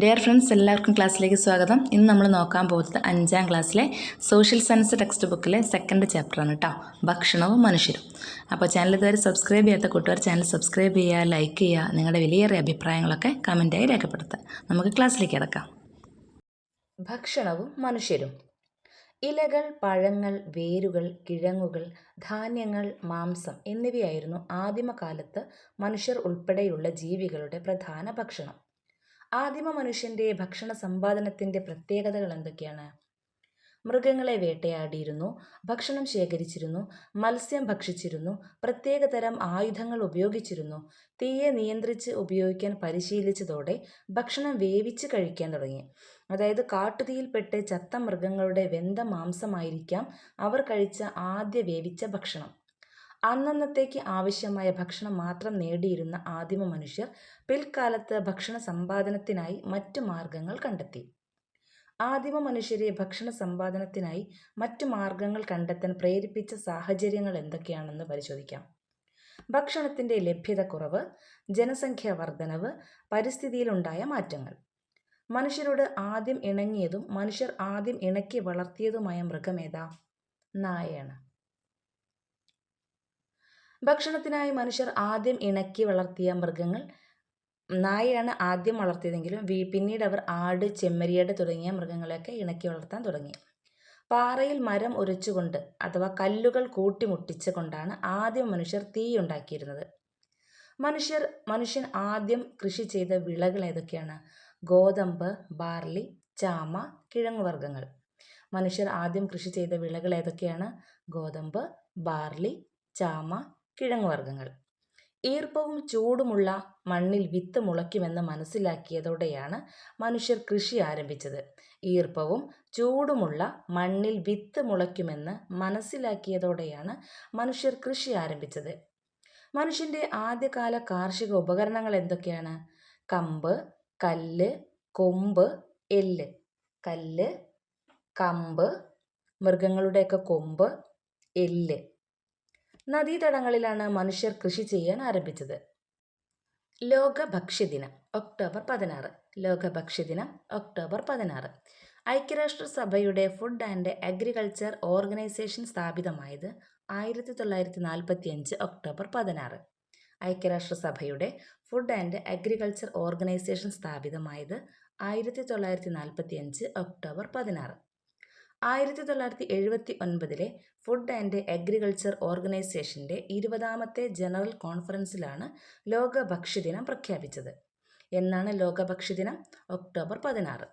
Dear friends എല്ലാവർക്കും ക്ലാസ്സിലേക്ക് സ്വാഗതം. ഇന്ന് നമ്മൾ നോക്കാൻ പോകുന്നത് അഞ്ചാം ക്ലാസ്സിലെ സോഷ്യൽ സയൻസ് ടെക്സ്റ്റ് ബുക്കിലെ സെക്കൻഡ് ചാപ്റ്ററാണ് കേട്ടോ ഭക്ഷണവും മനുഷ്യരും. അപ്പോൾ ചാനൽ ഇതുവരെ സബ്സ്ക്രൈബ് ചെയ്യാത്ത കൂട്ടുകാർ ചാനൽ സബ്സ്ക്രൈബ് ചെയ്യുക ലൈക്ക് ചെയ്യുക നിങ്ങളുടെ വിലയേറിയ അഭിപ്രായങ്ങളൊക്കെ കമന്റായി രേഖപ്പെടുത്തുക. നമുക്ക് ക്ലാസ്സിലേക്ക് കിടക്കാം. ഭക്ഷണവും മനുഷ്യരും. ഇലകൾ പഴങ്ങൾ വേരുകൾ കിഴങ്ങുകൾ ധാന്യങ്ങൾ മാംസം എന്നിവയായിരുന്നു ആദിമകാലത്ത് മനുഷ്യർ ഉൾപ്പെടെയുള്ള ജീവികളുടെ പ്രധാന ഭക്ഷണം. ആദിമ മനുഷ്യന്റെ ഭക്ഷണ സമ്പാദനത്തിന്റെ പ്രത്യേകതകൾ എന്തൊക്കെയാണ്? മൃഗങ്ങളെ വേട്ടയാടിയിരുന്നു ഭക്ഷണം ശേഖരിച്ചിരുന്നു മത്സ്യം ഭക്ഷിച്ചിരുന്നു പ്രത്യേകതരം ആയുധങ്ങൾ ഉപയോഗിച്ചിരുന്നു തീയെ നിയന്ത്രിച്ച് ഉപയോഗിക്കാൻ പരിശീലിച്ചതോടെ ഭക്ഷണം വേവിച്ച് കഴിക്കാൻ തുടങ്ങി. അതായത് കാട്ടുതീയിൽപ്പെട്ട് ചത്ത മൃഗങ്ങളുടെ വെന്ത മാംസമായിരിക്കാം അവർ കഴിച്ച ആദ്യ വേവിച്ച ഭക്ഷണം. അന്നന്നത്തേക്ക് ആവശ്യമായ ഭക്ഷണം മാത്രം നേടിയിരുന്ന ആദിമ മനുഷ്യർ പിൽക്കാലത്ത് ഭക്ഷണ സമ്പാദനത്തിനായി മറ്റു മാർഗങ്ങൾ കണ്ടെത്തി. ആദിമ മനുഷ്യരെ ഭക്ഷണ സമ്പാദനത്തിനായി മറ്റു മാർഗങ്ങൾ കണ്ടെത്താൻ പ്രേരിപ്പിച്ച സാഹചര്യങ്ങൾ എന്തൊക്കെയാണെന്ന് പരിശോധിക്കാം. ഭക്ഷണത്തിന്റെ ലഭ്യത കുറവ് ജനസംഖ്യാ വർധനവ് പരിസ്ഥിതിയിലുണ്ടായ മാറ്റങ്ങൾ. മനുഷ്യരോട് ആദ്യം ഇണങ്ങിയതും മനുഷ്യർ ആദ്യം ഇണക്കി വളർത്തിയതുമായ മൃഗമേതാ നായയാണ്. ഭക്ഷണത്തിനായി മനുഷ്യർ ആദ്യം ഇണക്കി വളർത്തിയ മൃഗങ്ങൾ നായയാണ് ആദ്യം വളർത്തിയതെങ്കിലും പിന്നീട് അവർ ആട് ചെമ്മരിയാട് തുടങ്ങിയ മൃഗങ്ങളെയൊക്കെ ഇണക്കി വളർത്താൻ തുടങ്ങി. പാറയിൽ മരം ഉരച്ചുകൊണ്ട് അഥവാ കല്ലുകൾ കൂട്ടിമുട്ടിച്ച് കൊണ്ടാണ് ആദ്യം മനുഷ്യർ തീ ഉണ്ടാക്കിയിരുന്നത്. മനുഷ്യർ മനുഷ്യൻ ആദ്യം കൃഷി ചെയ്ത വിളകൾ ഏതൊക്കെയാണ്? ഗോതമ്പ് ബാർലി ചാമ കിഴങ്ങുവർഗങ്ങൾ മനുഷ്യർ ആദ്യം കൃഷി ചെയ്ത വിളകൾ ഏതൊക്കെയാണ്? ഗോതമ്പ് ബാർലി ചാമ കിഴങ്ങുവർഗങ്ങൾ ഈർപ്പവും ചൂടുമുള്ള മണ്ണിൽ വിത്ത് മുളയ്ക്കുമെന്ന് മനസ്സിലാക്കിയതോടെയാണ് മനുഷ്യർ കൃഷി ആരംഭിച്ചത്. ഈർപ്പവും ചൂടുമുള്ള മണ്ണിൽ വിത്ത് മുളയ്ക്കുമെന്ന് മനസ്സിലാക്കിയതോടെയാണ് മനുഷ്യർ കൃഷി ആരംഭിച്ചത്. മനുഷ്യന്റെ ആദ്യകാല കാർഷിക ഉപകരണങ്ങൾ എന്തൊക്കെയാണ്? കമ്പ് കല്ല് കൊമ്പ് എല്ല്. കല്ല് കമ്പ് മൃഗങ്ങളുടെയൊക്കെ കൊമ്പ് എല്ല്. നദീതടങ്ങളിലാണ് മനുഷ്യർ കൃഷി ചെയ്യാൻ ആരംഭിച്ചത്. ലോക ഭക്ഷ്യദിനം ഒക്ടോബർ പതിനാറ്. ലോക ഭക്ഷ്യദിനം ഒക്ടോബർ പതിനാറ്. ഐക്യരാഷ്ട്രസഭയുടെ ഫുഡ് ആൻഡ് അഗ്രികൾച്ചർ ഓർഗനൈസേഷൻ സ്ഥാപിതമായത് ആയിരത്തി തൊള്ളായിരത്തി നാൽപ്പത്തി അഞ്ച് ഒക്ടോബർ പതിനാറ്. ഐക്യരാഷ്ട്രസഭയുടെ ഫുഡ് ആൻഡ് അഗ്രികൾച്ചർ ഓർഗനൈസേഷൻ സ്ഥാപിതമായത് ആയിരത്തി തൊള്ളായിരത്തി നാൽപ്പത്തി അഞ്ച് ഒക്ടോബർ പതിനാറ്. ആയിരത്തി തൊള്ളായിരത്തി എഴുപത്തി ഒൻപതിലെ ഫുഡ് ആൻഡ് അഗ്രികൾച്ചർ ഓർഗനൈസേഷന്റെ ഇരുപതാമത്തെ ജനറൽ കോൺഫറൻസിലാണ് ലോക ഭക്ഷ്യദിനം പ്രഖ്യാപിച്ചത്. എന്നാണ് ലോക ഭക്ഷ്യദിനം ഒക്ടോബർ പതിനാറ്.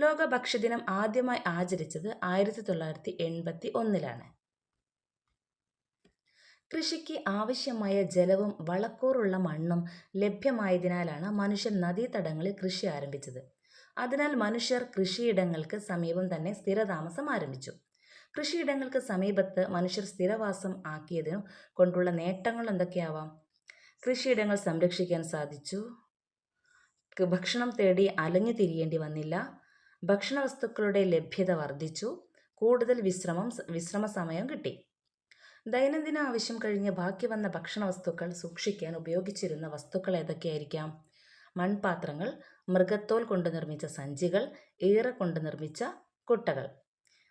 ലോക ഭക്ഷ്യദിനം ആദ്യമായി ആചരിച്ചത് ആയിരത്തി തൊള്ളായിരത്തി എൺപത്തി ഒന്നിലാണ് കൃഷിക്ക് ആവശ്യമായ ജലവും വളക്കൂറുള്ള മണ്ണും ലഭ്യമായതിനാലാണ് മനുഷ്യൻ നദീതടങ്ങളിൽ കൃഷി ആരംഭിച്ചത്. അതിനാൽ മനുഷ്യർ കൃഷിയിടങ്ങൾക്ക് സമീപം തന്നെ സ്ഥിരതാമസം ആരംഭിച്ചു. കൃഷിയിടങ്ങൾക്ക് സമീപത്ത് മനുഷ്യർ സ്ഥിരവാസം ആക്കിയതിനു കൊണ്ടുള്ള നേട്ടങ്ങൾ എന്തൊക്കെയാവാം? കൃഷിയിടങ്ങൾ സംരക്ഷിക്കാൻ സാധിച്ചു. ഭക്ഷണം തേടി അലഞ്ഞു തിരിയേണ്ടി വന്നില്ല. ഭക്ഷണ വസ്തുക്കളുടെ ലഭ്യത വർദ്ധിച്ചു. കൂടുതൽ വിശ്രമം വിശ്രമ സമയം കിട്ടി. ദൈനംദിന ആവശ്യം കഴിഞ്ഞ് ബാക്കി വന്ന ഭക്ഷണ വസ്തുക്കൾ സൂക്ഷിക്കാൻ ഉപയോഗിച്ചിരുന്ന വസ്തുക്കൾ ഏതൊക്കെയായിരിക്കാം? മൺപാത്രങ്ങൾ മൃഗത്തോൽ കൊണ്ട് നിർമ്മിച്ച സഞ്ചികൾ ഈറ കൊണ്ട് നിർമ്മിച്ച കുട്ടകൾ.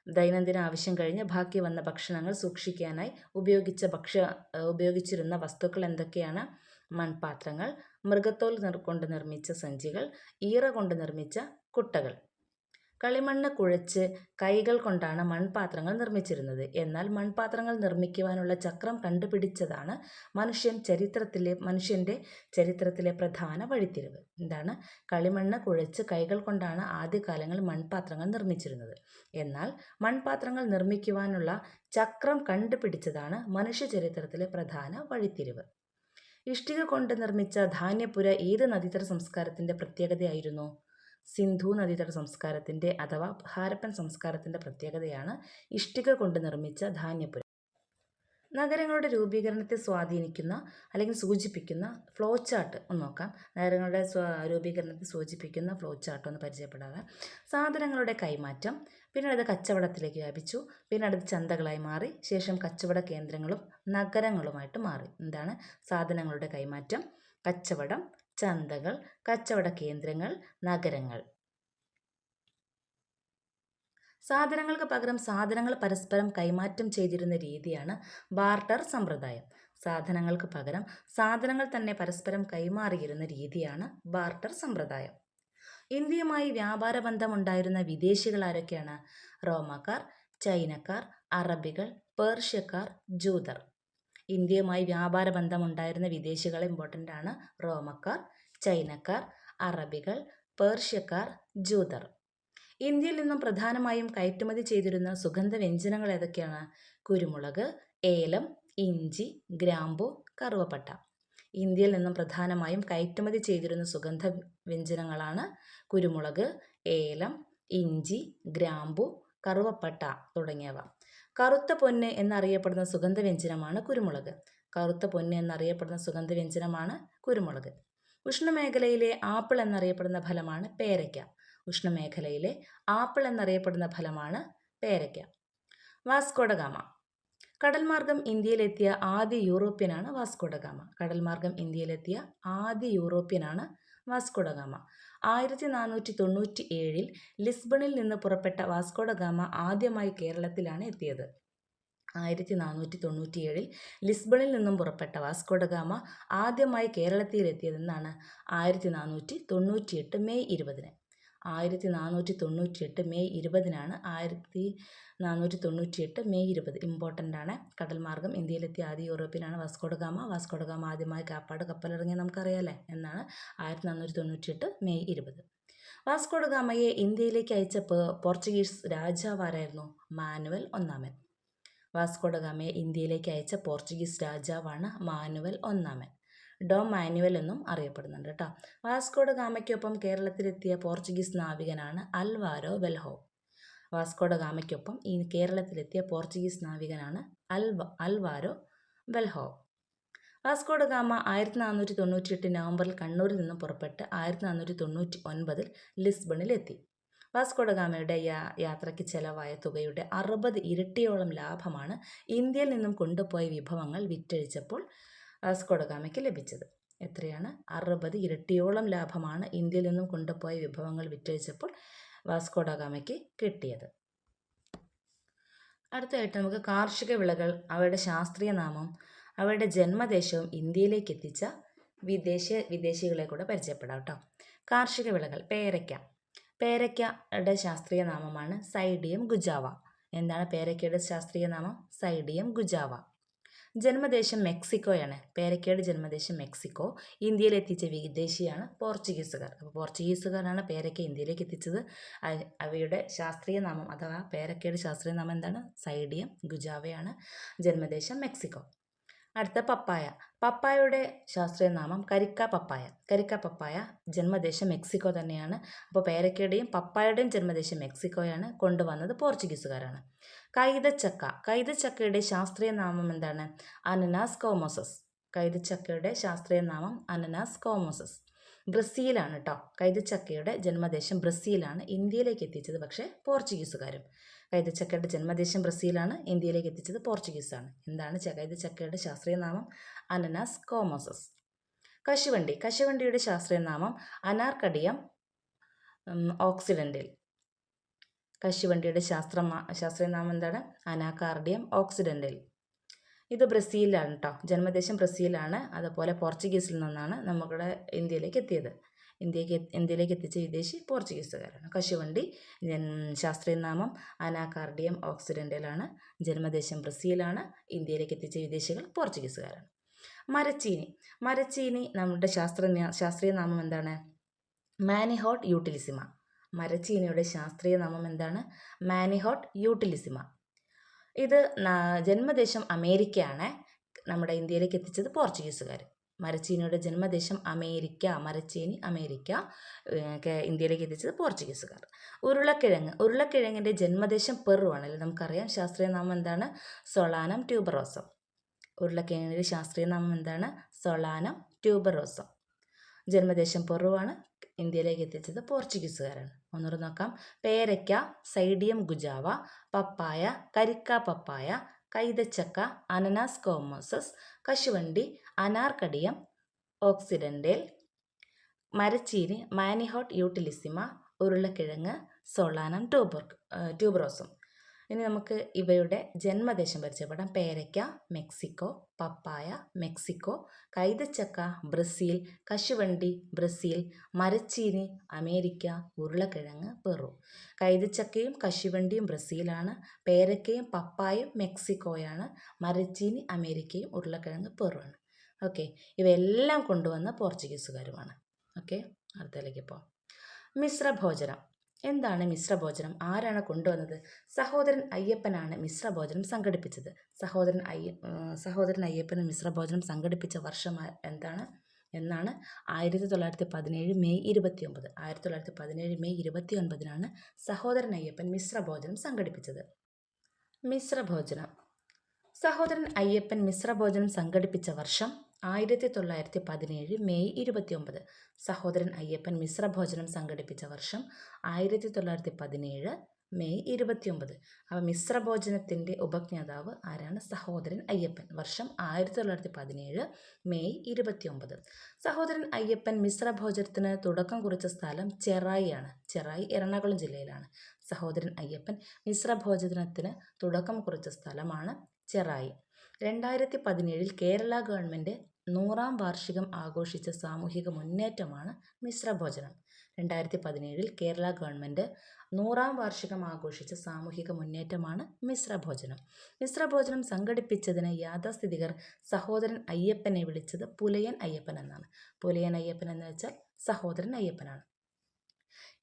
ദൈനംദിന ആവശ്യം കഴിഞ്ഞ് ബാക്കി വന്ന ഭക്ഷണങ്ങൾ സൂക്ഷിക്കാനായി ഉപയോഗിച്ച ഭക്ഷ്യ ഉപയോഗിച്ചിരുന്ന വസ്തുക്കൾ എന്തൊക്കെയാണ്? മൺപാത്രങ്ങൾ മൃഗത്തോൽ കൊണ്ട് നിർമ്മിച്ച സഞ്ചികൾ ഈറ കൊണ്ട് നിർമ്മിച്ച കുട്ടകൾ. കളിമണ്ണ് കുഴച്ച് കൈകൾ കൊണ്ടാണ് മൺപാത്രങ്ങൾ നിർമ്മിച്ചിരുന്നത്. എന്നാൽ മൺപാത്രങ്ങൾ നിർമ്മിക്കുവാനുള്ള ചക്രം കണ്ടുപിടിച്ചതാണ് മനുഷ്യൻ ചരിത്രത്തിലെ മനുഷ്യന്റെ ചരിത്രത്തിലെ പ്രധാന വഴിത്തിരിവ്. എന്താണ് കളിമണ്ണ് കുഴച്ച് കൈകൾ കൊണ്ടാണ് ആദ്യകാലങ്ങളിൽ മൺപാത്രങ്ങൾ നിർമ്മിച്ചിരുന്നത്. എന്നാൽ മൺപാത്രങ്ങൾ നിർമ്മിക്കുവാനുള്ള ചക്രം കണ്ടുപിടിച്ചതാണ് മനുഷ്യ ചരിത്രത്തിലെ പ്രധാന വഴിത്തിരിവ്. ഇഷ്ടിക കൊണ്ട് നിർമ്മിച്ച ധാന്യപുര ഏത് നദീതര സംസ്കാരത്തിന്റെ പ്രത്യേകതയായിരുന്നു? സിന്ധു നദീതട സംസ്കാരത്തിന്റെ അഥവാ ഹാരപ്പൻ സംസ്കാരത്തിന്റെ പ്രത്യേകതയാണ് ഇഷ്ടിക കൊണ്ട് നിർമ്മിച്ച ധാന്യപുരം നഗരങ്ങളുടെ രൂപീകരണത്തെ സ്വാധീനിക്കുന്ന അല്ലെങ്കിൽ സൂചിപ്പിക്കുന്ന ഫ്ലോ ചാർട്ട് ഒന്ന് നോക്കാം. നഗരങ്ങളുടെ രൂപീകരണത്തെ സൂചിപ്പിക്കുന്ന ഫ്ലോ ചാർട്ട് ഒന്ന് പരിചയപ്പെടാതെ. സാധനങ്ങളുടെ കൈമാറ്റം പിന്നീട് അത് കച്ചവടത്തിലേക്ക് വ്യാപിച്ചു പിന്നീട് അടുത്ത് ചന്തകളായി മാറി ശേഷം കച്ചവട കേന്ദ്രങ്ങളും നഗരങ്ങളുമായിട്ട് മാറി. എന്താണ്? സാധനങ്ങളുടെ കൈമാറ്റം കച്ചവടം ചന്തകൾ കച്ചവട കേന്ദ്രങ്ങൾ നഗരങ്ങൾ. സാധനങ്ങൾക്ക് പകരം സാധനങ്ങൾ പരസ്പരം കൈമാറ്റം ചെയ്തിരുന്ന രീതിയാണ് ബാർട്ടർ സമ്പ്രദായം. സാധനങ്ങൾക്ക് പകരം സാധനങ്ങൾ തന്നെ പരസ്പരം കൈമാറിയിരുന്ന രീതിയാണ് ബാർട്ടർ സമ്പ്രദായം. ഇന്ത്യയുമായി വ്യാപാര ബന്ധമുണ്ടായിരുന്ന വിദേശികൾ ആരൊക്കെയാണ്? റോമക്കാർ ചൈനക്കാർ അറബികൾ പേർഷ്യക്കാർ ജൂതർ. ഇന്ത്യയുമായി വ്യാപാര ബന്ധമുണ്ടായിരുന്ന വിദേശികൾ ഇമ്പോർട്ടന്റ് ആണ്. റോമക്കാർ ചൈനക്കാർ അറബികൾ പേർഷ്യക്കാർ ജൂതർ. ഇന്ത്യയിൽ നിന്നും പ്രധാനമായും കയറ്റുമതി ചെയ്തിരുന്ന സുഗന്ധ വ്യഞ്ജനങ്ങൾ ഏതൊക്കെയാണ്? കുരുമുളക് ഏലം ഇഞ്ചി ഗ്രാമ്പു കറുവപ്പട്ട. ഇന്ത്യയിൽ നിന്നും പ്രധാനമായും കയറ്റുമതി ചെയ്തിരുന്ന സുഗന്ധ വ്യഞ്ജനങ്ങളാണ് കുരുമുളക് ഏലം ഇഞ്ചി ഗ്രാമ്പു കറുവപ്പട്ട തുടങ്ങിയവ. കറുത്ത പൊന്ന് എന്നറിയപ്പെടുന്ന സുഗന്ധവ്യഞ്ജനമാണ് കുരുമുളക്. കറുത്ത പൊന്ന് എന്നറിയപ്പെടുന്ന സുഗന്ധവ്യഞ്ജനമാണ് കുരുമുളക്. ഉഷ്ണമേഖലയിലെ ആപ്പിൾ എന്നറിയപ്പെടുന്ന ഫലമാണ് പേരയ്ക്ക. ഉഷ്ണമേഖലയിലെ ആപ്പിൾ എന്നറിയപ്പെടുന്ന ഫലമാണ് പേരയ്ക്ക. വാസ്കോഡഗാമ കടൽമാർഗം ഇന്ത്യയിലെത്തിയ ആദ്യ യൂറോപ്യനാണ് വാസ്കോഡഗാമ കടൽമാർഗം ഇന്ത്യയിലെത്തിയ ആദ്യ യൂറോപ്യനാണ് വാസ്കോഡഗാമ ആയിരത്തി നാനൂറ്റി തൊണ്ണൂറ്റി ഏഴിൽ ലിസ്ബണിൽ നിന്ന് പുറപ്പെട്ട വാസ്കോഡഗാമ ആദ്യമായി കേരളത്തിലാണ് എത്തിയത്. ആയിരത്തി നാനൂറ്റി തൊണ്ണൂറ്റിയേഴിൽ ലിസ്ബണിൽ നിന്നും പുറപ്പെട്ട വാസ്കോഡഗാമ ആദ്യമായി കേരളത്തിലെത്തിയതെന്നാണ് ആയിരത്തി നാനൂറ്റി തൊണ്ണൂറ്റിയെട്ട് മെയ് ഇരുപതിന്. ആയിരത്തി നാനൂറ്റി തൊണ്ണൂറ്റിയെട്ട് മെയ് ഇരുപതിനാണ് ആയിരത്തി നാനൂറ്റി തൊണ്ണൂറ്റിയെട്ട് മെയ് ഇരുപത്. ഇമ്പോർട്ടന്റ് ആണ്. കടൽ മാർഗം ഇന്ത്യയിലെത്തിയ ആദ്യ യൂറോപ്പിനാണ് വാസ്കോഡഗാമ വാസ്കോഡഗാമ ആദ്യമായി കാപ്പാട് കപ്പലിറങ്ങിയ നമുക്കറിയാലേ. എന്നാണ് ആയിരത്തി നാനൂറ്റി തൊണ്ണൂറ്റിയെട്ട് മെയ് ഇരുപത് വാസ്കോഡഗാമയെ ഇന്ത്യയിലേക്ക് അയച്ച പോർച്ചുഗീസ് രാജാവാരായിരുന്നു മാനുവൽ ഒന്നാമൻ. വാസ്കോഡഗാമയെ ഇന്ത്യയിലേക്ക് അയച്ച പോർച്ചുഗീസ് രാജാവാണ് മാനുവൽ ഒന്നാമൻ. ഡോം മാനുവൽ എന്നും അറിയപ്പെടുന്നുണ്ട് കേട്ടോ. വാസ്കോഡ ഗാമയ്ക്കൊപ്പം കേരളത്തിലെത്തിയ പോർച്ചുഗീസ് നാവികനാണ് അൽവാരോ വെൽഹോ. വാസ്കോഡ ഗാമയ്ക്കൊപ്പം ഈ കേരളത്തിലെത്തിയ പോർച്ചുഗീസ് നാവികനാണ് halwa Alvaro Velho. Vasco da Gama ആയിരത്തി നാനൂറ്റി തൊണ്ണൂറ്റി എട്ട് നവംബറിൽ കണ്ണൂരിൽ നിന്നും പുറപ്പെട്ട് ആയിരത്തി നാനൂറ്റി തൊണ്ണൂറ്റി ഒൻപതിൽ ലിസ്ബണിലെത്തി വാസ്കോഡ ഗാമയുടെ യാ യാത്രയ്ക്ക് ചെലവായ തുകയുടെ അറുപത് ഇരട്ടിയോളം ലാഭമാണ് ഇന്ത്യയിൽ നിന്നും കൊണ്ടുപോയ വിഭവങ്ങൾ വിറ്റഴിച്ചപ്പോൾ വാസ്കോഡഗാമയ്ക്ക് ലഭിച്ചത്. എത്രയാണ്? അറുപത് ഇരട്ടിയോളം ലാഭമാണ് ഇന്ത്യയിൽ നിന്നും കൊണ്ടുപോയ വിഭവങ്ങൾ വിറ്റഴിച്ചപ്പോൾ വാസ്കോഡഗാമയ്ക്ക് കിട്ടിയത്. അടുത്തതായിട്ട് നമുക്ക് കാർഷിക വിളകൾ അവയുടെ ശാസ്ത്രീയ നാമം അവരുടെ ജന്മദേശവും ഇന്ത്യയിലേക്ക് എത്തിച്ച വിദേശ വിദേശികളെ കൂടെ പരിചയപ്പെടാം കേട്ടോ. കാർഷിക വിളകൾ പേരയ്ക്ക. പേരയ്ക്കയുടെ ശാസ്ത്രീയ നാമമാണ് സൈഡിയം ഗുജാവ. എന്താണ് പേരയ്ക്കയുടെ ശാസ്ത്രീയ നാമം? സൈഡിയം ഗുജാവ. ജന്മദേശം മെക്സിക്കോയാണ്. പേരക്കയുടെ ജന്മദേശം മെക്സിക്കോ. ഇന്ത്യയിൽ എത്തിച്ച വിദേശിയാണ് പോർച്ചുഗീസുകാർ. അപ്പോൾ പോർച്ചുഗീസുകാരാണ് പേരക്ക ഇന്ത്യയിലേക്ക് എത്തിച്ചത്. അവയുടെ ശാസ്ത്രീയ നാമം അഥവാ പേരക്കയുടെ ശാസ്ത്രീയ നാമം എന്താണ്? സൈഡിയം ഗുജാവയാണ് ജന്മദേശം മെക്സിക്കോ. അടുത്ത പപ്പായ. പപ്പായയുടെ ശാസ്ത്രീയ നാമം കരിക്ക പപ്പായ. കരിക്ക പപ്പായ ജന്മദേശം മെക്സിക്കോ തന്നെയാണ്. അപ്പോൾ പേരക്കയുടെയും പപ്പായയുടെയും ജന്മദേശം മെക്സിക്കോയാണ് കൊണ്ടുവന്നത് പോർച്ചുഗീസുകാരാണ്. കൈതച്ചക്ക. കൈതച്ചക്കയുടെ ശാസ്ത്രീയ നാമം എന്താണ്? അനനാസ് കോമോസസ്. കൈതച്ചക്കയുടെ ശാസ്ത്രീയ നാമം അനനാസ് കോമോസസ്. ബ്രസീലാണ് കേട്ടോ കൈതച്ചക്കയുടെ ജന്മദേശം ബ്രസീലാണ്. ഇന്ത്യയിലേക്ക് എത്തിച്ചത് പക്ഷേ പോർച്ചുഗീസുകാരും. കൈതച്ചക്കയുടെ ജന്മദേശം ബ്രസീലാണ്. ഇന്ത്യയിലേക്ക് എത്തിച്ചത് പോർച്ചുഗീസാണ്. എന്താണ് കൈതച്ചക്കയുടെ ശാസ്ത്രീയ നാമം അനനാസ് കോമോസസ്. കശുവണ്ടി. കശുവണ്ടിയുടെ ശാസ്ത്രീയ നാമം അനാർക്കഡിയം കശുവണ്ടിയുടെ ശാസ്ത്ര ശാസ്ത്രീയ നാമം എന്താണ്? അനാകാർഡിയം ഓക്സിഡന്റിൽ ഇത് ബ്രസീലിലാണ് കേട്ടോ ജന്മദേശം ബ്രസീലാണ്. അതുപോലെ പോർച്ചുഗീസിൽ നിന്നാണ് നമ്മുടെ ഇന്ത്യയിലേക്ക് എത്തിയത്. ഇന്ത്യയ്ക്ക് ഇന്ത്യയിലേക്ക് എത്തിച്ച വിദേശി പോർച്ചുഗീസുകാരാണ്. കശുവണ്ടി ശാസ്ത്രീയ നാമം അനാകാർഡിയം ഓക്സിഡന്റലാണ് ജന്മദേശം ബ്രസീലാണ് ഇന്ത്യയിലേക്ക് എത്തിച്ച വിദേശികൾ പോർച്ചുഗീസുകാരാണ്. മരച്ചീനി. മരച്ചീനി നമ്മുടെ ശാസ്ത്ര ശാസ്ത്രീയ നാമം എന്താണ്? Manihot utilissima. മരച്ചീനിയുടെ ശാസ്ത്രീയ നാമം എന്താണ്? Manihot utilissima. ഇത് ജന്മദേശം അമേരിക്കയാണ്. നമ്മുടെ ഇന്ത്യയിലേക്ക് എത്തിച്ചത് പോർച്ചുഗീസുകാർ മരച്ചീനിയുടെ ജന്മദേശം അമേരിക്ക മരച്ചീനി അമേരിക്ക ഇന്ത്യയിലേക്ക് എത്തിച്ചത് പോർച്ചുഗീസുകാർ. ഉരുളക്കിഴങ്ങ് ഉരുളക്കിഴങ്ങിന്റെ ജന്മദേശം പെറു ആണല്ലോ നമുക്കറിയാം. ശാസ്ത്രീയ നാമം എന്താണ്? Solanum tuberosum. ഉരുളക്കിഴങ്ങിന്റെ ശാസ്ത്രീയ നാമം എന്താണ്? Solanum tuberosum. ജന്മദേശം പെറുവാണ് ഇന്ത്യയിലേക്ക് എത്തിച്ചത് പോർച്ചുഗീസുകാരാണ്. ഒന്നുകൂടെ നോക്കാം. പേരയ്ക്ക സൈഡിയം ഗുജാവ പപ്പായ കരിക്ക പപ്പായ കൈതച്ചക്ക അനനാസ് കോമോസസ് കശുവണ്ടി അനാർക്കടിയം ഓക്സിഡന്റേൽ മരച്ചീനി മാനിഹോട്ട് യൂട്ടിലിസിമ ഉരുളക്കിഴങ്ങ് സോളാനം ട്യൂബർ ട്യൂബറോസും ഇനി നമുക്ക് ഇവയുടെ ജന്മദേശം പരിചയപ്പെടാം. പേരയ്ക്ക മെക്സിക്കോ പപ്പായ മെക്സിക്കോ കൈതച്ചക്ക ബ്രസീൽ കശുവണ്ടി ബ്രസീൽ മരച്ചീനി അമേരിക്ക ഉരുളക്കിഴങ്ങ് പെറു. കൈതച്ചക്കയും കശുവണ്ടിയും ബ്രസീലാണ്. പേരയ്ക്കയും പപ്പായും മെക്സിക്കോയാണ്. മരച്ചീനി അമേരിക്കയും ഉരുളക്കിഴങ്ങ് പെറുവാണ്. ഓക്കെ. ഇവയെല്ലാം കൊണ്ടുവന്ന പോർച്ചുഗീസുകാരുമാണ്. ഓക്കെ. അടുത്തതിലേക്ക് പോകാം മിശ്രഭോജനം. എന്താണ് മിശ്രഭോജനം? ആരാണ് കൊണ്ടുവന്നത്? സഹോദരൻ അയ്യപ്പനാണ് മിശ്രഭോജനം സംഘടിപ്പിച്ചത്. സഹോദരൻ അയ്യ സഹോദരൻ അയ്യപ്പന് മിശ്രഭോജനം സംഘടിപ്പിച്ച വർഷം എന്താണ്? എന്നാണ് ആയിരത്തി തൊള്ളായിരത്തി പതിനേഴ് മെയ് ഇരുപത്തി ഒമ്പത് ആയിരത്തി തൊള്ളായിരത്തി പതിനേഴ് മെയ് ഇരുപത്തി ഒൻപതിനാണ് സഹോദരൻ അയ്യപ്പൻ മിശ്രഭോജനം സംഘടിപ്പിച്ചത്. മിശ്രഭോജനം. സഹോദരൻ അയ്യപ്പൻ മിശ്രഭോജനം സംഘടിപ്പിച്ച വർഷം ആയിരത്തി തൊള്ളായിരത്തി പതിനേഴ് മെയ് ഇരുപത്തിയൊമ്പത്. സഹോദരൻ അയ്യപ്പൻ മിശ്രഭോജനം സംഘടിപ്പിച്ച വർഷം ആയിരത്തി തൊള്ളായിരത്തി പതിനേഴ് മെയ് ഇരുപത്തിയൊമ്പത്. അപ്പോൾ മിശ്രഭോജനത്തിന്റെ ഉപജ്ഞാതാവ് ആരാണ്? സഹോദരൻ അയ്യപ്പൻ. വർഷം ആയിരത്തി തൊള്ളായിരത്തി പതിനേഴ് മെയ് ഇരുപത്തിയൊമ്പത്. സഹോദരൻ അയ്യപ്പൻ മിശ്രഭോജനത്തിന് തുടക്കം കുറിച്ച സ്ഥലം ചെറായിയാണ്. ചെറായി എറണാകുളം ജില്ലയിലാണ്. സഹോദരൻ അയ്യപ്പൻ മിശ്രഭോജനത്തിന് തുടക്കം കുറിച്ച സ്ഥലമാണ് ചെറായി രണ്ടായിരത്തി പതിനേഴിൽ കേരള ഗവൺമെന്റ് നൂറാം വാർഷികം ആഘോഷിച്ച സാമൂഹിക മുന്നേറ്റമാണ് മിശ്രഭോജനം. രണ്ടായിരത്തി പതിനേഴിൽ കേരള ഗവൺമെന്റ് നൂറാം വാർഷികം ആഘോഷിച്ച സാമൂഹിക മുന്നേറ്റമാണ് മിശ്രഭോജനം. മിശ്രഭോജനം സംഘടിപ്പിച്ചതിന് യാഥാസ്ഥിതികർ സഹോദരൻ അയ്യപ്പനെ വിളിച്ചത് പുലയൻ അയ്യപ്പൻ എന്നാണ്. പുലയൻ അയ്യപ്പൻ എന്ന് വെച്ചാൽ സഹോദരൻ അയ്യപ്പനാണ്.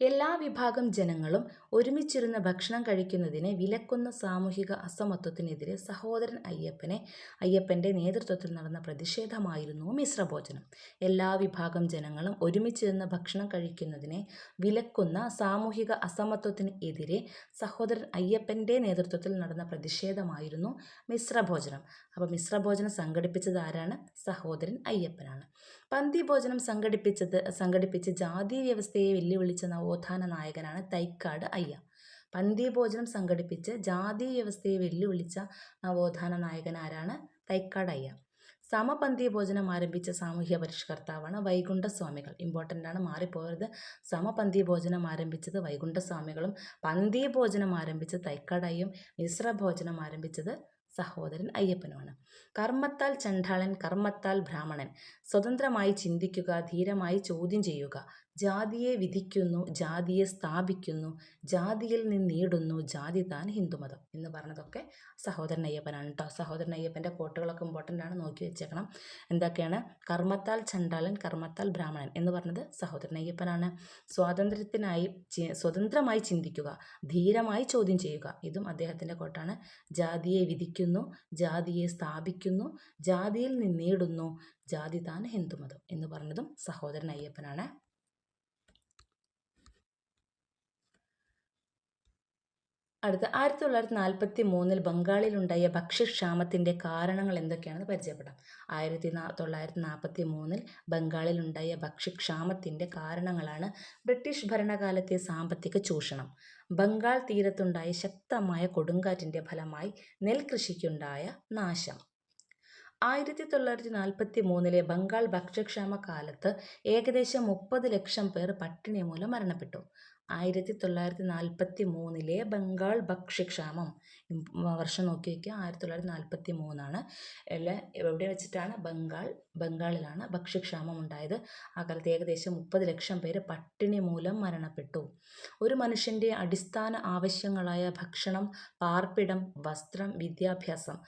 എല്ലാ വിഭാഗം ജനങ്ങളും ഒരുമിച്ചിരുന്ന് ഭക്ഷണം കഴിക്കുന്നതിനെ വിലക്കുന്ന സാമൂഹിക അസമത്വത്തിനെതിരെ സഹോദരൻ അയ്യപ്പനെ അയ്യപ്പന്റെ നേതൃത്വത്തിൽ നടന്ന പ്രതിഷേധമായിരുന്നു മിശ്രഭോജനം. എല്ലാ വിഭാഗം ജനങ്ങളും ഒരുമിച്ചിരുന്ന് ഭക്ഷണം കഴിക്കുന്നതിനെ വിലക്കുന്ന സാമൂഹിക അസമത്വത്തിന് എതിരെ സഹോദരൻ അയ്യപ്പന്റെ നേതൃത്വത്തിൽ നടന്ന പ്രതിഷേധമായിരുന്നു മിശ്രഭോജനം. അപ്പോൾ മിശ്രഭോജനം സംഘടിപ്പിച്ചത് ആരാണ്? സഹോദരൻ അയ്യപ്പനാണ്. പന്തി ഭോജനം സംഘടിപ്പിച്ചത് സംഘടിപ്പിച്ച് ജാതി വ്യവസ്ഥയെ വെല്ലുവിളിച്ച നവോത്ഥാന നായകനാണ് തൈക്കാട് അയ്യ. പന്തി ഭോജനം സംഘടിപ്പിച്ച് ജാതി വ്യവസ്ഥയെ വെല്ലുവിളിച്ച നവോത്ഥാന നായകൻ ആരാണ് തൈക്കാട് അയ്യ. സമപന്തി ഭോജനം ആരംഭിച്ച സാമൂഹ്യ പരിഷ്കർത്താവാണ് വൈകുണ്ഠസ്വാമികൾ. ഇമ്പോർട്ടന്റ് ആണ് മാറിപ്പോയത്. സമപന്തി ഭോജനം ആരംഭിച്ചത് വൈകുണ്ഠസ്വാമികളും പന്തി ഭോജനം ആരംഭിച്ചത് തൈക്കടയും മിശ്ര ഭോജനം ആരംഭിച്ചത് സഹോദരൻ അയ്യപ്പനുമാണ്. കർമ്മത്താൽ ചണ്ഡാളൻ കർമ്മത്താൽ ബ്രാഹ്മണൻ. സ്വതന്ത്രമായി ചിന്തിക്കുക ധീരമായി ചോദ്യം ചെയ്യുക. ജാതിയെ വിധിക്കുന്നു ജാതിയെ സ്ഥാപിക്കുന്നു ജാതിയിൽ നിന്നീടുന്നു ജാതി താൻ ഹിന്ദുമതം എന്ന് പറഞ്ഞതൊക്കെ സഹോദരൻ അയ്യപ്പനാണ് കേട്ടോ സഹോദരൻ അയ്യപ്പന്റെ കോട്ടുകളൊക്കെ ഇമ്പോർട്ടന്റ് ആണ്. നോക്കി വെച്ചേക്കണം. എന്തൊക്കെയാണ്? കർമ്മത്താൽ ചണ്ടാലൻ കർമ്മത്താൽ ബ്രാഹ്മണൻ എന്ന് പറഞ്ഞത് സഹോദരൻ അയ്യപ്പനാണ്. സ്വാതന്ത്ര്യത്തിനായി സ്വതന്ത്രമായി ചിന്തിക്കുക ധീരമായി ചോദ്യം ചെയ്യുക. ഇതും അദ്ദേഹത്തിന്റെ കോട്ടാണ് ജാതിയെ വിധിക്കുന്നു ജാതിയെ സ്ഥാപിക്കുന്നു ജാതിയിൽ നിന്നീടുന്നു ജാതി താൻ ഹിന്ദുമതം എന്ന് പറഞ്ഞതും സഹോദരൻ അയ്യപ്പനാണ്. അടുത്ത ആയിരത്തി തൊള്ളായിരത്തി നാൽപ്പത്തി മൂന്നിൽ ബംഗാളിലുണ്ടായ ഭക്ഷ്യക്ഷാമത്തിന്റെ കാരണങ്ങൾ എന്തൊക്കെയാണെന്ന് പരിചയപ്പെടാം. ആയിരത്തി തൊള്ളായിരത്തി നാൽപ്പത്തി മൂന്നിൽ ബംഗാളിലുണ്ടായ ഭക്ഷ്യക്ഷാമത്തിന്റെ കാരണങ്ങളാണ് ബ്രിട്ടീഷ് ഭരണകാലത്തെ സാമ്പത്തിക ചൂഷണം. ബംഗാൾ തീരത്തുണ്ടായ ശക്തമായ കൊടുങ്കാറ്റിന്റെ ഫലമായി നെൽകൃഷിക്കുണ്ടായ നാശം. ആയിരത്തി തൊള്ളായിരത്തി നാൽപ്പത്തി മൂന്നിലെ ബംഗാൾ ഭക്ഷ്യക്ഷാമ കാലത്ത് ഏകദേശം മുപ്പത് ലക്ഷം പേർ പട്ടിണി മൂലം മരണപ്പെട്ടു. ആയിരത്തി തൊള്ളായിരത്തി നാൽപ്പത്തി മൂന്നിലെ ബംഗാൾ ഭക്ഷ്യക്ഷാമം വർഷം നോക്കി വയ്ക്കുക ആയിരത്തി തൊള്ളായിരത്തി നാൽപ്പത്തി മൂന്നാണ് എവിടെ വെച്ചിട്ടാണ്? ബംഗാൾ ബംഗാളിലാണ് ഭക്ഷ്യക്ഷാമം ഉണ്ടായത് ആ കാലത്ത് ഏകദേശം മുപ്പത് ലക്ഷം പേര് പട്ടിണി മൂലം മരണപ്പെട്ടു. ഒരു മനുഷ്യന്റെ അടിസ്ഥാന ആവശ്യങ്ങളായ ഭക്ഷണം പാർപ്പിടം വസ്ത്രം വിദ്യാഭ്യാസം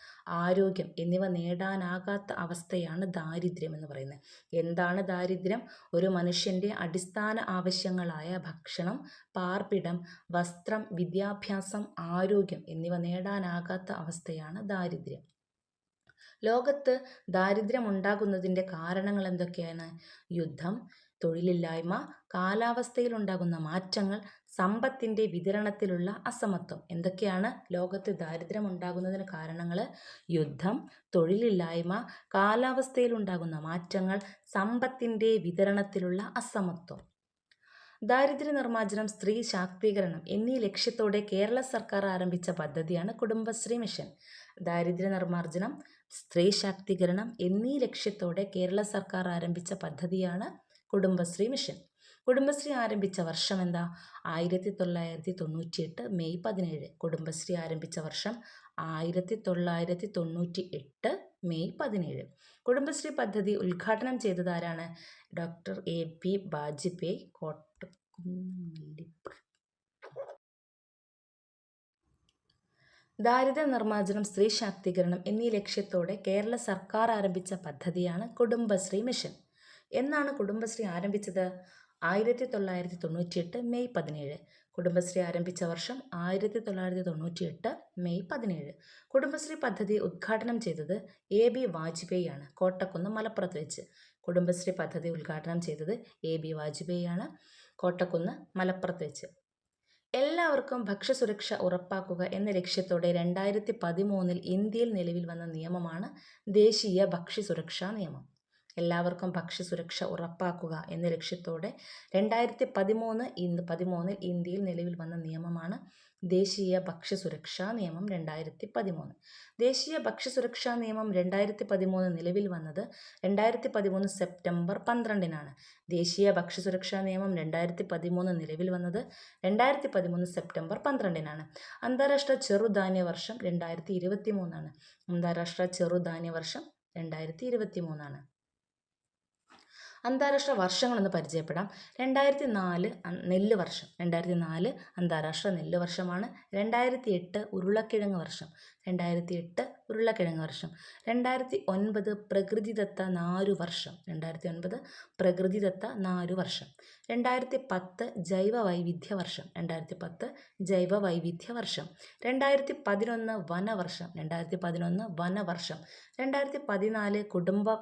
ആരോഗ്യം എന്നിവ നേടാനാകാത്ത അവസ്ഥയാണ് ദാരിദ്ര്യം എന്ന് പറയുന്നത്. എന്താണ് ദാരിദ്ര്യം? ഒരു മനുഷ്യന്റെ അടിസ്ഥാന ആവശ്യങ്ങളായ ഭക്ഷണം പാർപ്പിടം വസ്ത്രം വിദ്യാഭ്യാസം ആരോഗ്യം എന്നിവ നേടാനാകാത്ത അവസ്ഥയാണ് ദാരിദ്ര്യം. ലോകത്ത് ദാരിദ്ര്യമുണ്ടാകുന്നതിന്റെ കാരണങ്ങൾ എന്തൊക്കെയാണ്? യുദ്ധം തൊഴിലില്ലായ്മ കാലാവസ്ഥയിലുണ്ടാകുന്ന മാറ്റങ്ങൾ സമ്പത്തിന്റെ വിതരണത്തിലുള്ള അസമത്വം എന്തൊക്കെയാണ് ലോകത്ത് ദാരിദ്ര്യം ഉണ്ടാകുന്നതിന് കാരണങ്ങൾ? യുദ്ധം തൊഴിലില്ലായ്മ കാലാവസ്ഥയിലുണ്ടാകുന്ന മാറ്റങ്ങൾ സമ്പത്തിന്റെ വിതരണത്തിലുള്ള അസമത്വം. ദാരിദ്ര്യ നിർമ്മാർജനം സ്ത്രീ ശാക്തീകരണം എന്നീ ലക്ഷ്യത്തോടെ കേരള സർക്കാർ ആരംഭിച്ച പദ്ധതിയാണ് കുടുംബശ്രീ മിഷൻ. ദാരിദ്ര്യ നിർമ്മാർജനം സ്ത്രീ ശാക്തീകരണം എന്നീ ലക്ഷ്യത്തോടെ കേരള സർക്കാർ ആരംഭിച്ച പദ്ധതിയാണ് കുടുംബശ്രീ മിഷൻ. കുടുംബശ്രീ ആരംഭിച്ച വർഷം എന്താ? ആയിരത്തി തൊള്ളായിരത്തി തൊണ്ണൂറ്റിയെട്ട് മെയ് പതിനേഴ്. കുടുംബശ്രീ ആരംഭിച്ച വർഷം ആയിരത്തി തൊള്ളായിരത്തി തൊണ്ണൂറ്റി എട്ട് മെയ് പതിനേഴ്. കുടുംബശ്രീ പദ്ധതി ഉദ്ഘാടനം ചെയ്തതാരാണ് ഡോക്ടർ എ പി വാജ്പേയി ദാരിദ്ര്യ നിർമ്മാർജനം സ്ത്രീ ശാക്തീകരണം എന്നീ ലക്ഷ്യത്തോടെ കേരള സർക്കാർ ആരംഭിച്ച പദ്ധതിയാണ് കുടുംബശ്രീ മിഷൻ. എന്നാണ് കുടുംബശ്രീ ആരംഭിച്ചത്? ആയിരത്തി തൊള്ളായിരത്തി തൊണ്ണൂറ്റിയെട്ട് മെയ് പതിനേഴ്. കുടുംബശ്രീ ആരംഭിച്ച വർഷം ആയിരത്തി തൊള്ളായിരത്തി തൊണ്ണൂറ്റിയെട്ട് മെയ് പതിനേഴ്. കുടുംബശ്രീ പദ്ധതി ഉദ്ഘാടനം ചെയ്തത് എ ബി വാജ്പേയി ആണ് കോട്ടക്കുന്ന് മലപ്പുറത്ത് വെച്ച്. കുടുംബശ്രീ പദ്ധതി ഉദ്ഘാടനം ചെയ്തത് എ ബി വാജ്പേയി ആണ് കോട്ടക്കുന്ന് മലപ്പുറത്ത് വെച്ച്. എല്ലാവർക്കും ഭക്ഷ്യസുരക്ഷ ഉറപ്പാക്കുക എന്ന ലക്ഷ്യത്തോടെ രണ്ടായിരത്തി പതിമൂന്നിൽ ഇന്ത്യയിൽ നിലവിൽ വന്ന നിയമമാണ് ദേശീയ ഭക്ഷ്യസുരക്ഷാ നിയമം. എല്ലാവർക്കും ഭക്ഷ്യസുരക്ഷ ഉറപ്പാക്കുക എന്ന ലക്ഷ്യത്തോടെ രണ്ടായിരത്തി പതിമൂന്ന് ഇന്ന് പതിമൂന്നിൽ ഇന്ത്യയിൽ നിലവിൽ വന്ന നിയമമാണ് ദേശീയ ഭക്ഷ്യസുരക്ഷാ നിയമം രണ്ടായിരത്തി പതിമൂന്ന് ദേശീയ ഭക്ഷ്യസുരക്ഷാ നിയമം രണ്ടായിരത്തി പതിമൂന്ന് നിലവിൽ വന്നത് രണ്ടായിരത്തി പതിമൂന്ന് സെപ്റ്റംബർ പന്ത്രണ്ടിനാണ്. ദേശീയ ഭക്ഷ്യസുരക്ഷാ നിയമം രണ്ടായിരത്തി പതിമൂന്ന് നിലവിൽ വന്നത് രണ്ടായിരത്തി പതിമൂന്ന് സെപ്റ്റംബർ പന്ത്രണ്ടിനാണ്. അന്താരാഷ്ട്ര ചെറുധാന്യ വർഷം രണ്ടായിരത്തി ഇരുപത്തി മൂന്നാണ് അന്താരാഷ്ട്ര ചെറുധാന്യ വർഷം രണ്ടായിരത്തി ഇരുപത്തി മൂന്നാണ് അന്താരാഷ്ട്ര വർഷങ്ങളൊന്ന് പരിചയപ്പെടാം. രണ്ടായിരത്തി നാല് നെല്ല് വർഷം. രണ്ടായിരത്തി നാല് അന്താരാഷ്ട്ര നെല്ല് വർഷമാണ്. രണ്ടായിരത്തി എട്ട് ഉരുളക്കിഴങ്ങ് വർഷം. രണ്ടായിരത്തി എട്ട് ഉരുളക്കിഴങ്ങ് വർഷം. രണ്ടായിരത്തി ഒൻപത് പ്രകൃതിദത്ത നാരു വർഷം. രണ്ടായിരത്തി ഒൻപത് പ്രകൃതിദത്ത നാരു വർഷം. രണ്ടായിരത്തി പത്ത് ജൈവ വൈവിധ്യ വർഷം. രണ്ടായിരത്തി പത്ത് ജൈവ വൈവിധ്യ വർഷം. രണ്ടായിരത്തി പതിനൊന്ന് വനവർഷം. രണ്ടായിരത്തി പതിനൊന്ന് വനവർഷം. രണ്ടായിരത്തി പതിനാല് കുടുംബ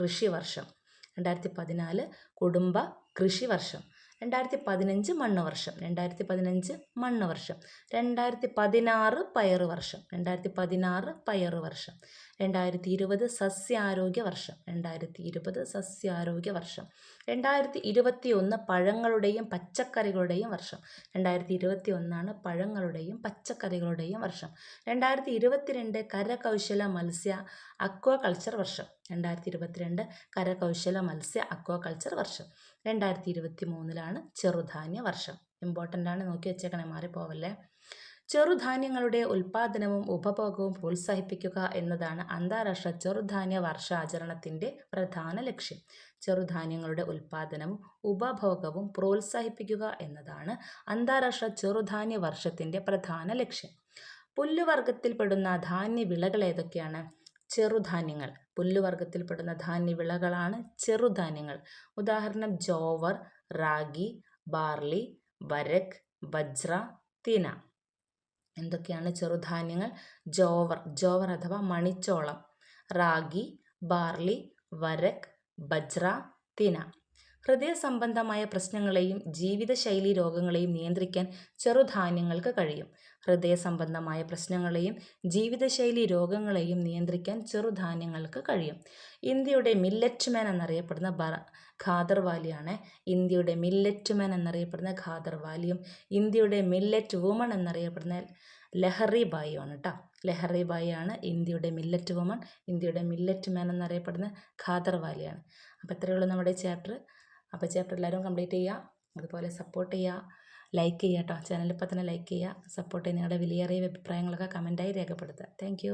കൃഷി വർഷം. രണ്ടായിരത്തി പതിനാല് കുടുംബ കൃഷി വർഷം. രണ്ടായിരത്തി പതിനഞ്ച് മണ്ണ് വർഷം രണ്ടായിരത്തി പതിനഞ്ച് മണ്ണ് വർഷം രണ്ടായിരത്തി പതിനാറ് പയറ് വർഷം രണ്ടായിരത്തി പതിനാറ് പയറ് വർഷം രണ്ടായിരത്തി ഇരുപത് സസ്യാരോഗ്യ വർഷം രണ്ടായിരത്തി ഇരുപത് സസ്യാരോഗ്യ വർഷം രണ്ടായിരത്തി ഇരുപത്തി ഒന്ന് പഴങ്ങളുടെയും പച്ചക്കറികളുടെയും വർഷം രണ്ടായിരത്തി ഇരുപത്തി ഒന്നാണ് പഴങ്ങളുടെയും പച്ചക്കറികളുടെയും വർഷം രണ്ടായിരത്തി ഇരുപത്തിരണ്ട് കരകൗശല മത്സ്യ അക്വാകൾച്ചർ വർഷം രണ്ടായിരത്തി ഇരുപത്തിരണ്ട് കരകൗശല മത്സ്യ അക്വാകൾച്ചർ വർഷം രണ്ടായിരത്തി ഇരുപത്തി മൂന്നിലാണ് ചെറുധാന്യ വർഷം. ഇമ്പോർട്ടന്റ് ആണ് നോക്കി വെച്ചേക്കണേ മാറിപ്പോവല്ലേ. ചെറുധാന്യങ്ങളുടെ ഉൽപ്പാദനവും ഉപഭോഗവും പ്രോത്സാഹിപ്പിക്കുക എന്നതാണ് അന്താരാഷ്ട്ര ചെറുധാന്യ വർഷാചരണത്തിന്റെ പ്രധാന ലക്ഷ്യം. ചെറുധാന്യങ്ങളുടെ ഉൽപ്പാദനവും ഉപഭോഗവും പ്രോത്സാഹിപ്പിക്കുക എന്നതാണ് അന്താരാഷ്ട്ര ചെറുധാന്യ വർഷത്തിന്റെ പ്രധാന ലക്ഷ്യം. പുല്ലുവർഗത്തിൽപ്പെടുന്ന ധാന്യ വിളകൾ ഏതൊക്കെയാണ്? ചെറുധാന്യങ്ങൾ. പുല്ലുവർഗത്തിൽപ്പെടുന്ന ധാന്യവിളകളാണ് ചെറുധാന്യങ്ങൾ. ഉദാഹരണം ജോവർ റാഗി ബാർലി വരക് ബജ്ര തിന. എന്തൊക്കെയാണ് ചെറുധാന്യങ്ങൾ? ജോവർ. ജോവർ അഥവാ മണിച്ചോളം. റാഗി ബാർലി വരക് ബജ്ര തിന. ഹൃദയ സംബന്ധമായ പ്രശ്നങ്ങളെയും ജീവിതശൈലി രോഗങ്ങളെയും നിയന്ത്രിക്കാൻ ചെറുധാന്യങ്ങൾക്ക് കഴിയും. ഹൃദയ സംബന്ധമായ പ്രശ്നങ്ങളെയും ജീവിതശൈലി രോഗങ്ങളെയും നിയന്ത്രിക്കാൻ ചെറുധാന്യങ്ങൾക്ക് കഴിയും. ഇന്ത്യയുടെ മില്ലറ്റ് മാൻ എന്നറിയപ്പെടുന്ന ബ ഖാദർവാലിയാണ് ഇന്ത്യയുടെ മില്ലറ്റ് മാൻ എന്നറിയപ്പെടുന്ന ഖാദർവാലിയും ഇന്ത്യയുടെ മില്ലറ്റ് വുമൺ എന്നറിയപ്പെടുന്ന ലഹറി ബായിയുമാണ് കേട്ടോ ലഹറി ബായിയാണ് ഇന്ത്യയുടെ മില്ലറ്റ് വുമൺ ഇന്ത്യയുടെ മില്ലറ്റ് മാൻ എന്നറിയപ്പെടുന്ന ഖാദർവാലിയാണ്. അപ്പോൾ ഇത്രയുള്ള നമ്മുടെ ചാപ്റ്റർ. അപ്പോൾ ചാപ്റ്റർ എല്ലാവരും കംപ്ലീറ്റ് ചെയ്യുക. അതുപോലെ സപ്പോർട്ട് ചെയ്യുക. ലൈക്ക് ചെയ്യുക കേട്ടോ. ചാനൽ ഇപ്പോൾ തന്നെ ലൈക്ക് ചെയ്യുക. സപ്പോർട്ട് ചെയ്യുക. നിങ്ങളുടെ വിലയേറിയ അഭിപ്രായങ്ങളൊക്കെ കമന്റായി രേഖപ്പെടുത്തുക. താങ്ക്